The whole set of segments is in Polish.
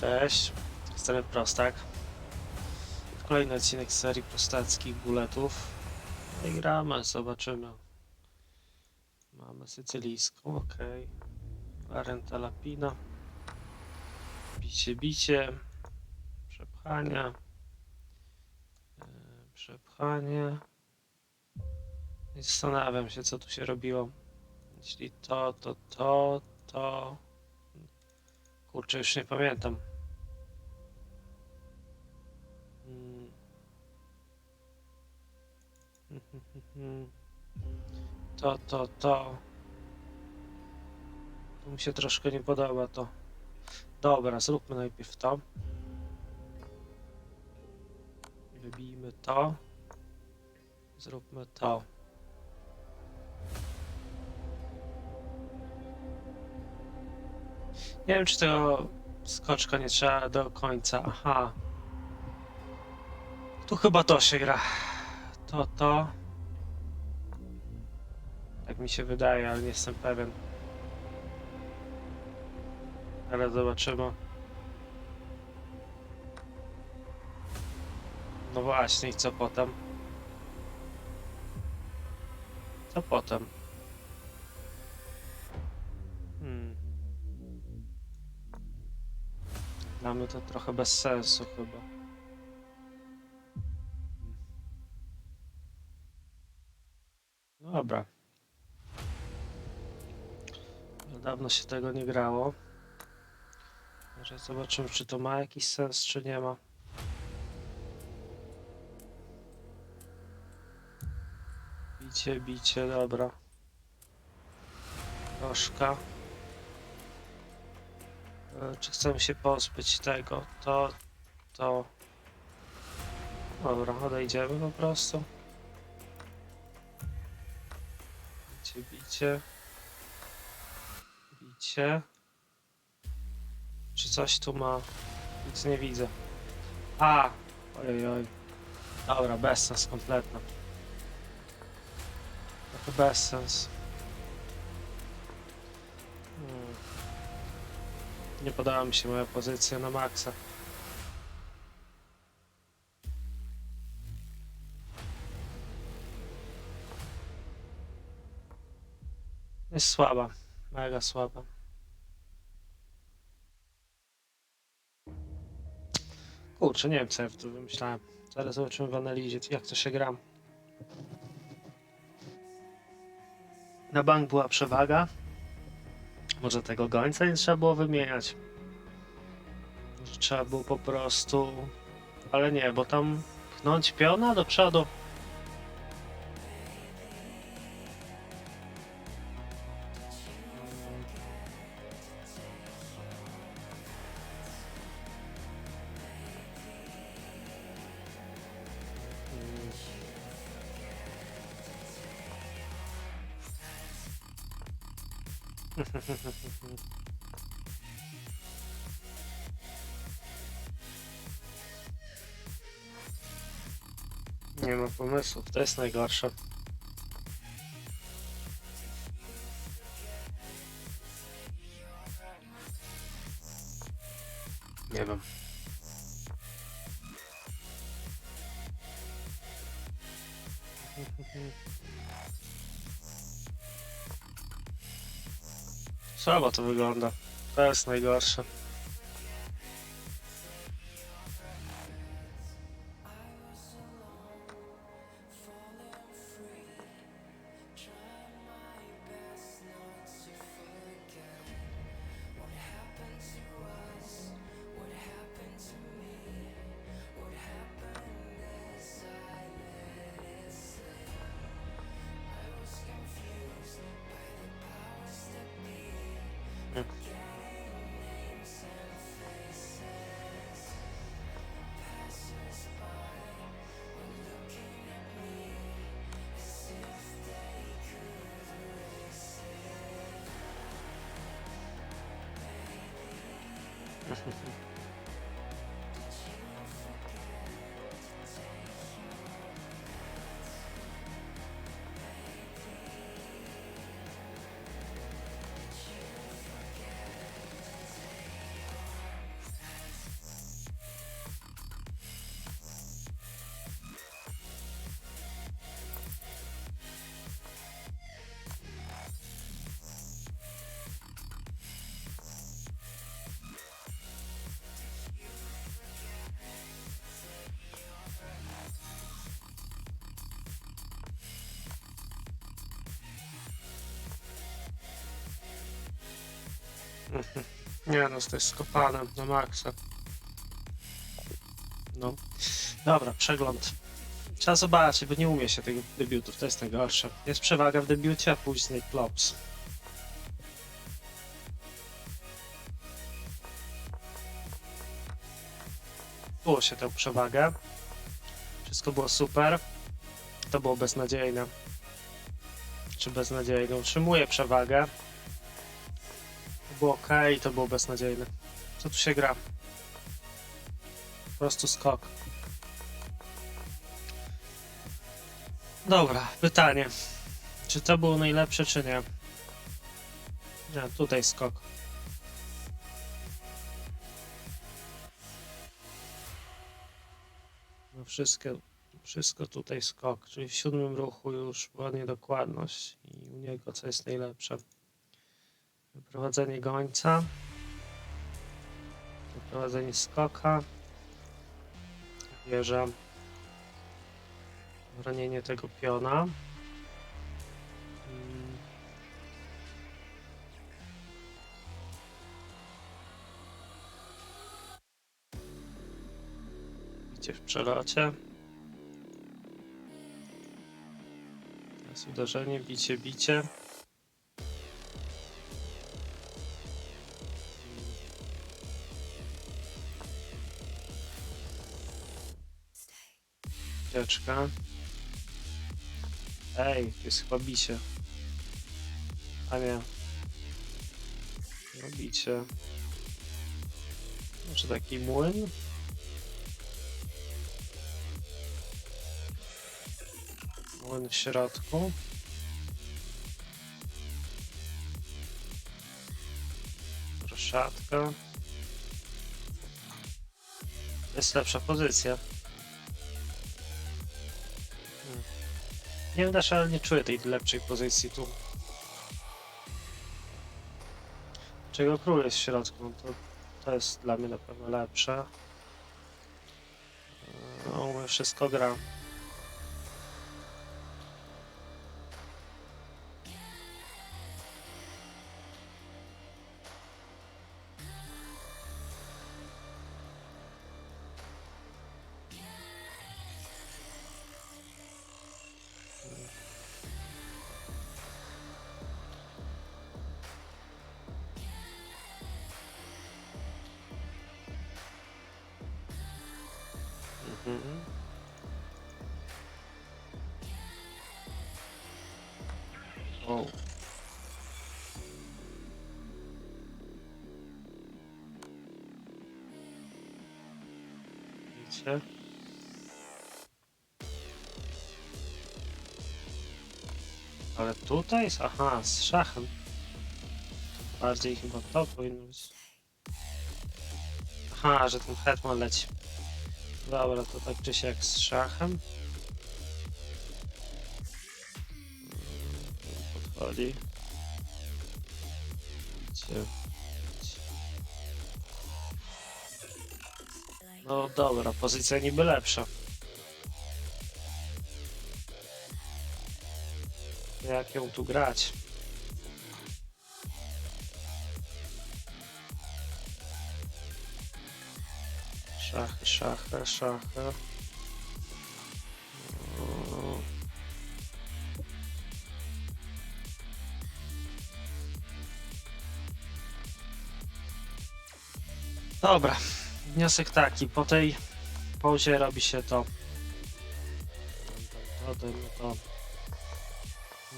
Cześć, strony Prostak. Kolejny odcinek serii prostackich buletów. No i gramy, zobaczymy. Mamy sycylijską, ok. Arenta Lapina. Bicie, bicie. Przepchanie. e, Przepchanie. I zastanawiam się, co tu się robiło. Jeśli to, to, to, to... Kurczę, już nie pamiętam. To, to, to. Tu mi się troszkę nie podoba to. Dobra, zróbmy najpierw to. Wybijmy to. Zróbmy to. Nie wiem, czy tego skoczka nie trzeba do końca. Aha. Tu chyba to się gra. To, to. Mi się wydaje, ale nie jestem pewien. Ale zobaczymy. No właśnie, i co potem? Co potem? Hmm. Mamy to trochę bez sensu chyba. No dobra. Dawno się tego nie grało. Może zobaczymy, czy to ma jakiś sens, czy nie ma. Bicie, bicie, dobra. Troszkę. E, Czy chcemy się pozbyć tego? To, to. Dobra, odejdziemy po prostu. Bicie, bicie. Bicie. Czy coś tu ma? Nic nie widzę. A! Ojej, oj. Dobra, bezsens kompletny. Trochę bezsens. Hmm. Nie podoba mi się moja pozycja na maksa. Jest słaba. Mega słaba. Kurczę, nie wiem co ja tu wymyślałem. Zaraz zobaczymy w analizie, jak to się gra. Na bank była przewaga. Może tego gońca nie trzeba było wymieniać. Może trzeba było po prostu... Ale nie, bo tam pchnąć piona do przodu. Nie ma pomysłów, to jest Słabo to wygląda. To jest najgorsze. 수 있습니다. Nie no, to jest skopane na maksa. No. Dobra, przegląd. Trzeba zobaczyć, bo nie umie się tych debiutów, to jest najgorsze. Jest przewaga w debiucie, a później klops. Było się tę przewagę. Wszystko było super. To było beznadziejne. Czy beznadziejne? Utrzymuję przewagę. Było ok, to było beznadziejne. Co tu się gra? Po prostu skok. Dobra, pytanie. Czy to było najlepsze, czy nie? Nie, tutaj skok. No wszystko, wszystko tutaj skok, czyli w siódmym ruchu już była niedokładność i u niego co jest najlepsze. Wyprowadzenie gońca, wyprowadzenie skoka, wieża, bronienie tego piona. Mm. Bicie w przelocie. Teraz uderzenie, bicie, bicie. Ucieczka. Ej, to jest chyba bicie. A nie. No bicie. Może taki młyn? Młyn w środku. Roszatka. Jest lepsza pozycja. Nie wiem też, ale nie czuję tej lepszej pozycji tu. Czego król jest w środku, no to, to jest dla mnie na pewno lepsze. No, u mnie wszystko gra. Mhm. O. Widzicie? Ale tutaj aha, z szachem. Bardziej chyba to powinno być. Aha, że ten hetman leci. Dobra, to tak czy siak z szachem. Podchodzi. No dobra, pozycja niby lepsza. Jak ją tu grać? Szachy. O. Dobra, wniosek taki, po tej pauzie robi się to potem to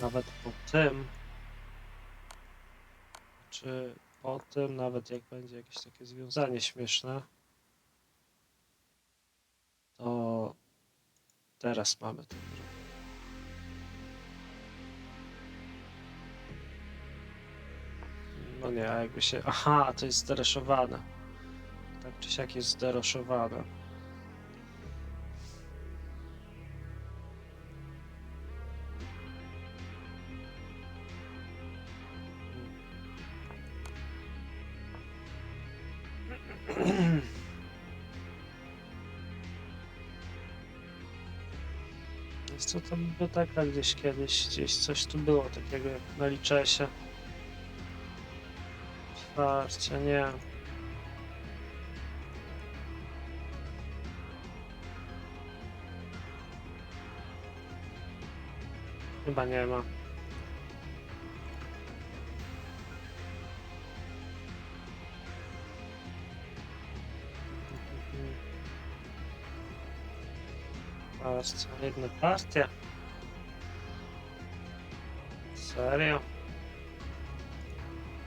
nawet po tym czy po tym nawet jak będzie jakieś takie związanie śmieszne to teraz mamy to. No nie, a jakby się. Aha, to jest zdereszowane. Tak czy siak jest zderoszowane. Jest co tam biblioteka gdzieś kiedyś, gdzieś coś tu było takiego jak na licze się. Patrzcie, nie. Chyba nie ma. Jedna partia. Serio?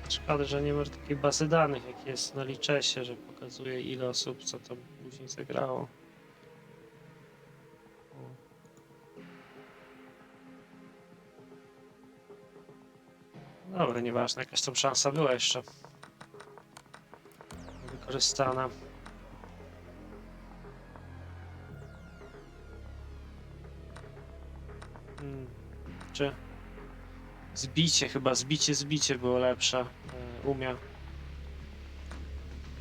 Szkoda, że nie ma takiej bazy danych, jak jest na Liczesie, że pokazuje ile osób co tam później zagrało. Dobra, nieważne, jakaś tam szansa była jeszcze. Wykorzystana. Czy zbicie chyba, zbicie, zbicie było lepsze. e, Umia.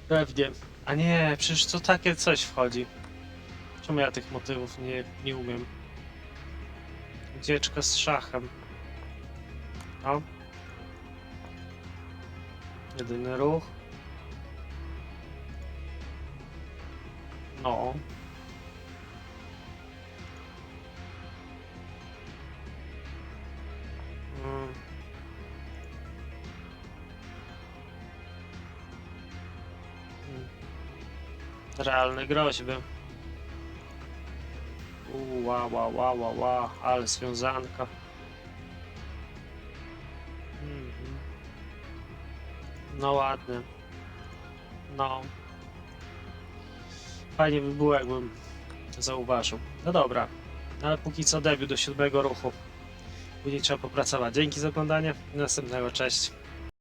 Pewnie. A nie, przecież to takie coś wchodzi. Czemu ja tych motywów nie, nie umiem? Ucieczka z szachem. No. Jedyny ruch. No. Realne groźby. Ła, ła, ła, ła, ła, ale związanka. Mhm. No ładnie. No. Fajnie by było, jakbym zauważył. No dobra, ale póki co debiut do siódmego ruchu. Później trzeba popracować. Dzięki za oglądanie. Do następnego. Cześć.